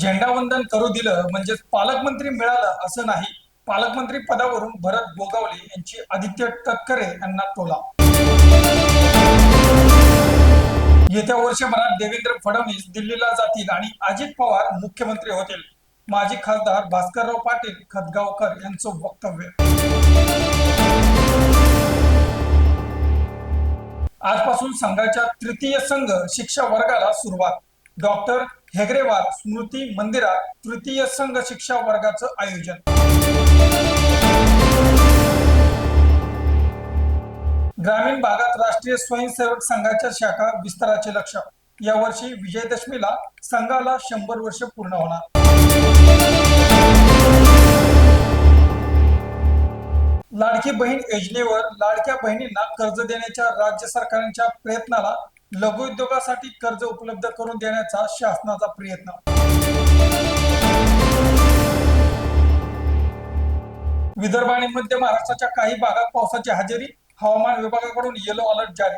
झेंडावंदन करू दिलं म्हणजेच पालकमंत्री मिळालं असं नाही. पालकमंत्री पदावरून भरत गोगावले यांची आदित्य तटकरे यांना टोला. येत्या वर्षभरात देवेंद्र फडणवीस दिल्लीला जातील आणि अजित पवार मुख्यमंत्री होतील. माजी खासदार भास्करराव पाटील खतगावकर यांचं वक्तव्य. आजपासून संघाच्या तृतीय संघ शिक्षा वर्गाला सुरुवात. डॉक्टर हेगरेवार स्मृती मंदिरात तृतीय संघ शिक्षा वर्गाचं आयोजन. ग्रामीण भागात राष्ट्रीय स्वयंसेवक संघाच्या शाखा विस्ताराचे लक्ष यावर्षी विजयदशमीला संघाला शंभर वर्ष पूर्ण होणार. लाडकी बहीण योजनेवर लाडक्या बहिणींना कर्ज देण्याच्या राज्य सरकारांच्या प्रयत्नाला लघुउद्योगासाठी कर्ज उपलब्ध करून देण्याचा शासनाचा प्रयत्न. विदर्भ आणि मध्य महाराष्ट्राच्या काही भागात पावसाची हजेरी हवामान विभागाकडून येलो अलर्ट जारी.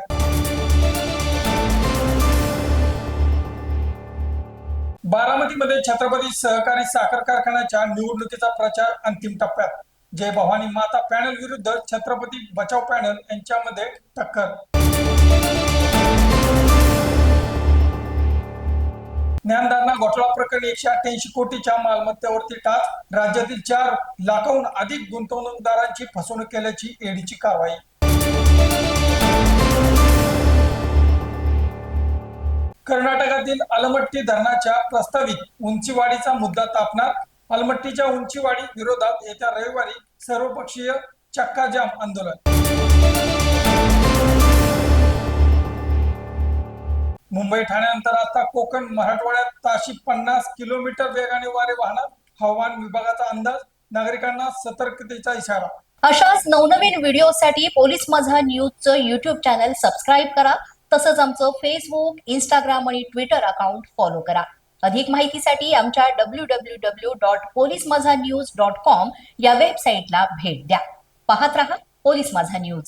बारामतीमध्ये छत्रपती सहकारी साखर कारखान्याच्या निवडणुकीचा प्रचार अंतिम टप्प्यात. जय भवानी माता पॅनल विरुद्ध छत्रपती बचाव पॅनल यांच्यामध्ये टक्कर. घोटाळा प्रकरणी एकशे अठ्ठ्याऐंशी कोटीच्या मालमत्तेवरती टाच राज्यातील चार लाखाहून अधिक गुंतवणूकदारांची फसवणूक केल्याची ईडीची कारवाई. कर्नाटकातील अलमट्टी धरणाच्या प्रस्तावित उंचीवाढीचा मुद्दा तापणार अलमट्टीच्या उंचीवाढी विरोधात येत्या रविवारी सर्वपक्षीय चक्काजाम आंदोलन. मुंबई ठाण्यानंतर आता कोकण मराठवाड्यात ताशी पन्नास किलोमीटर वेगाने वारे वाहणार हवामान विभागाचा अंदाज. नागरिकांना सतर्कतेचा इशारा. अशाच नवनवीन व्हिडिओसाठी पोलीस माझा न्यूजचं युट्यूब चॅनल सबस्क्राईब करा. तसंच आमचं फेसबुक इंस्टाग्राम आणि ट्विटर अकाउंट फॉलो करा. अधिक माहितीसाठी आमच्या W W W dot police Majha news dot com या वेबसाईटला भेट द्या. पाहत रहा पोलीस माझा न्यूज.